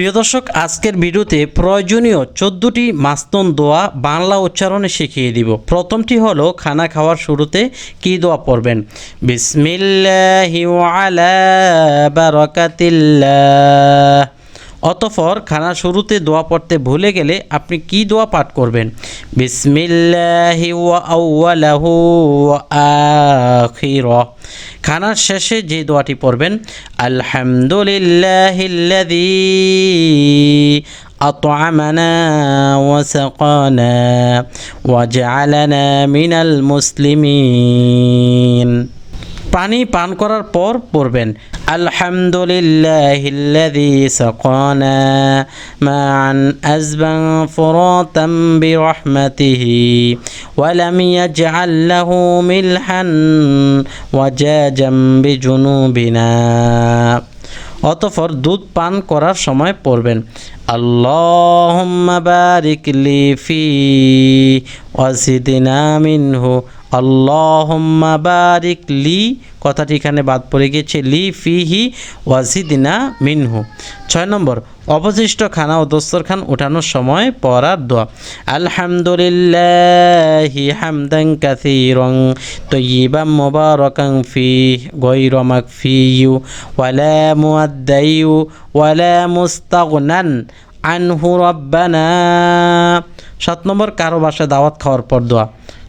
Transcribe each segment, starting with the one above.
প্রিয় দর্শক, আজকের ভিডিওতে প্রয়োজনীয় চোদ্দটি মাস্তন দোয়া বাংলা উচ্চারণে শিখিয়ে দিব। প্রথমটি হলো, খানা খাওয়ার শুরুতে কি দোয়া পড়বেন? বিসমিল্লাহি আলা বারাকাতিল্লাহ অতঃপর খানা শুরুতে দোয়া পড়তে ভুলে গেলে আপনি কি দোয়া পাঠ করবেন বিসমিল্লাহি ওয়া আউয়ালাহু ওয়া আখিরাহ খানার শেষে যে দোয়াটি পড়বেন আলহামদুলিল্লাহিল্লাযী أطعمنا وسقانا وجعلنا من المسلمين পানি পান করার পর পড়বেন। আলহামদুলিল্লাহিল্লাযী সাকানা মা'an আযবান ফুরাতাম বিরহমাতিহি ওয়া লাম ইয়াজআল লাহু মিলহান ওয়াজাজাম বিজুনুবিনা। অতঃপর দুধ পান করার সময় পড়বেন। আল্লাহুম্মা বারিক লি ফি ওয়াজিদনা মিনহু আল্লাহুম্মা বারিক লি, কথাটি এখানে বাদ পড়ে গিয়েছে, লি ফিহি ওয়াজিদিনা মিনহু। ছয় নম্বর, অবশিষ্ট খানা ও দস্তরখান ওঠানোর সময় পড়ার দোয়া। আলহামদুলিল্লাহি হামদান কাসীরান তয়্যিবান মুবারাকান ফি গায়রা মাকফিয়ু ওয়ালা মুআদ্দায়ু ওয়ালা মুস্তাগনান আনহু রাব্বানা। সাত নম্বর, কারও বাসায় দাওয়াত খাওয়ার পর দোয়া।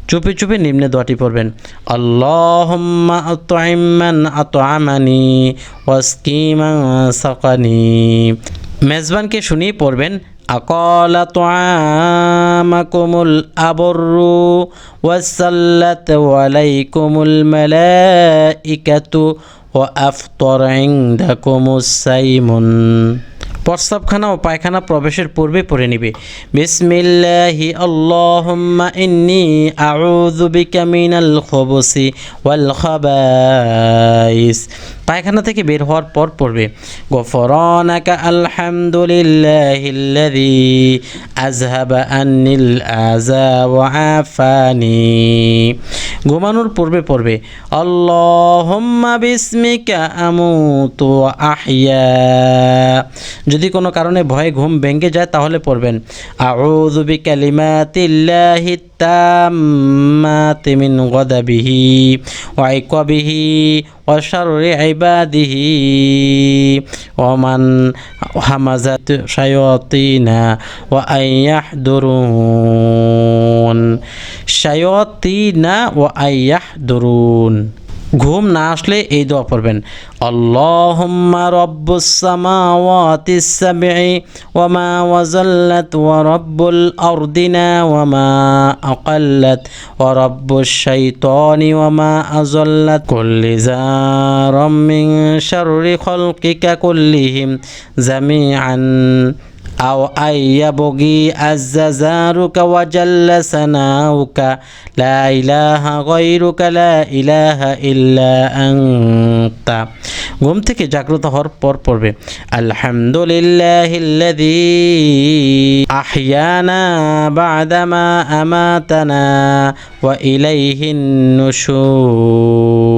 চুপি চুপি নিম্নে দোয়াটি পড়বেন আল্লাহুম্মা আতআইমান আতআমানি ওয়াসকিমান সাকানি মেজবানকে শুনিয়ে পড়বেন أقال طعامكم الأبر وسلت عليكم الملائكة وأفطر عندكم السيمن প্রস্রাবখানা ও পায়খানা প্রবেশের পূর্বে পড়ে নিবে। বিসমিল্লাহি আল্লাহুম্মা ইন্নি আউযু বিকা মিনাল খুবুসি ওয়াল খাবাইস। পায়খানা থেকে বের হওয়ার পর পড়বে। গফরানাকা আলহামদুলিল্লাহিল্লাযী আযহাবা আন্নিল আযা ওয়া আফানি। ঘুমানোর পূর্বে পড়বে বিস্মিকা আমু তো আহিয়া যদি কোনো কারণে ভয়ে ঘুম ভেঙে যায়, তাহলে পড়বেন, আউযু বিকালিমাতিল্লাহি তাম্মাতি মিন গাদাবিহি ওয়া ইকাবিহি ওয়া শাররি ইবাদিহি ওয়া মান হামাজাত শায়াতিনা ওয়া আইয়াহদুরুন শায়াতিনা ওয়া আইয়াহদুরুন ঘুম না আসলে এই দোয়া পড়বেন। আল্লাহুম্মা রব্বুস সামাওয়াতিস সাবঈ ওয়া মা ওয়াজাল্লাত ওয়া রব্বুল আরদিনা ওয়া মা আকাল্লাত ওয়া রব্বুশ শাইতানি ওয়া মা আযাল্লাত। কুল্লি জারাম মিন শাররি খালকিকা কুল্লিহিম জামিআন। أو أن يبغي عز زارك وجل سناؤك لا إله غيرك لا إله إلا أنت ঘুম থেকে জাগ্রত হওয়ার পর পড়বে আলহামদুলিল্লাহিল্লাযী আহইয়ানা বা'দামা আমাতানা ওয়া ইলাইহিন নুশুর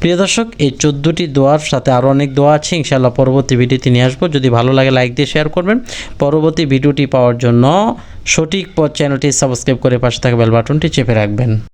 প্রিয় দর্শক, এই চোদ্দোটি দোয়ার সাথে আরও অনেক দোয়া আছে। ইনশাআল্লাহ পরবর্তী ভিডিওতে নিয়ে আসব। যদি ভালো লাগে লাইক দিয়ে শেয়ার করবেন। পরবর্তী ভিডিওটি পাওয়ার জন্য সঠিক পথ চ্যানেলটি সাবস্ক্রাইব করে পাশে থাকা বেল বাটনটি চেপে রাখবেন।